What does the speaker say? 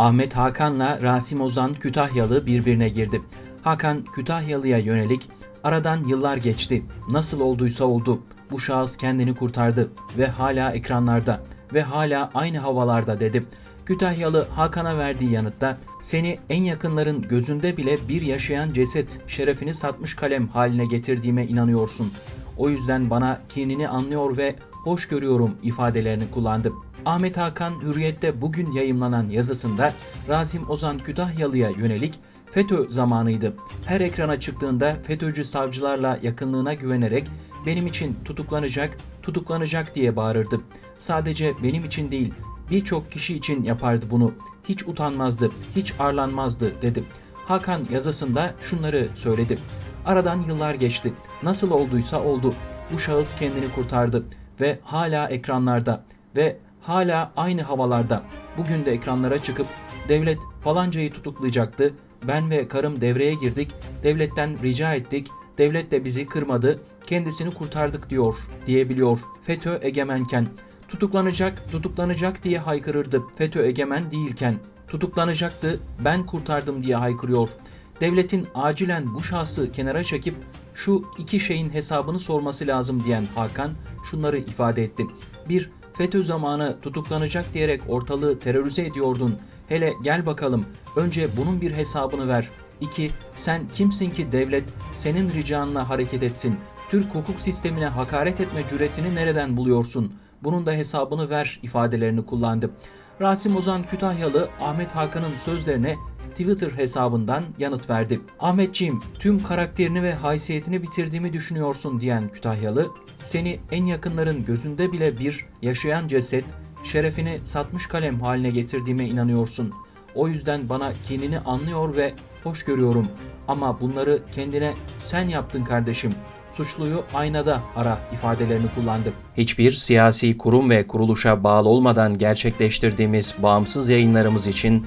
Ahmet Hakan'la Rasim Ozan Kütahyalı birbirine girdi. Hakan Kütahyalı'ya yönelik aradan yıllar geçti. Nasıl olduysa oldu. Bu şahıs kendini kurtardı ve hala ekranlarda ve hala aynı havalarda dedi. Kütahyalı Hakan'a verdiği yanıtta seni en yakınların gözünde bile bir yaşayan ceset şerefini satmış kalem haline getirdiğime inanıyorsun. O yüzden bana kinini anlıyor ve hoş görüyorum ifadelerini kullandı. Ahmet Hakan Hürriyet'te bugün yayımlanan yazısında Razim Ozan Kütahyalı'ya yönelik FETÖ zamanıydı. Her ekrana çıktığında FETÖ'cü savcılarla yakınlığına güvenerek benim için tutuklanacak, tutuklanacak diye bağırırdı. Sadece benim için değil, birçok kişi için yapardı bunu. Hiç utanmazdı, hiç arlanmazdı dedi. Hakan yazısında şunları söyledi. Aradan yıllar geçti. Nasıl olduysa oldu. Bu şahıs kendini kurtardı ve hala ekranlarda ve hala aynı havalarda. Bugün de ekranlara çıkıp devlet falancayı tutuklayacaktı. Ben ve karım devreye girdik. Devletten rica ettik. Devlet de bizi kırmadı. Kendisini kurtardık diyor diyebiliyor. FETÖ egemenken tutuklanacak, tutuklanacak diye haykırırdı. FETÖ egemen değilken tutuklanacaktı. Ben kurtardım diye haykırıyor. Devletin acilen bu şahsı kenara çekip şu iki şeyin hesabını sorması lazım diyen Hakan şunları ifade etti. 1. FETÖ zamanı tutuklanacak diyerek ortalığı terörize ediyordun. Hele gel bakalım önce bunun bir hesabını ver. 2. Sen kimsin ki devlet senin ricanla hareket etsin? Türk hukuk sistemine hakaret etme cüretini nereden buluyorsun? Bunun da hesabını ver ifadelerini kullandı. Rasim Ozan Kütahyalı Ahmet Hakan'ın sözlerine Twitter hesabından yanıt verdi. Ahmetciğim tüm karakterini ve haysiyetini bitirdiğimi düşünüyorsun diyen Kütahyalı, seni en yakınların gözünde bile bir yaşayan ceset, şerefini satmış kalem haline getirdiğime inanıyorsun. O yüzden bana kinini anlıyor ve hoş görüyorum. Ama bunları kendine sen yaptın kardeşim. Suçluyu aynada ara ifadelerini kullandı. Hiçbir siyasi kurum ve kuruluşa bağlı olmadan gerçekleştirdiğimiz bağımsız yayınlarımız için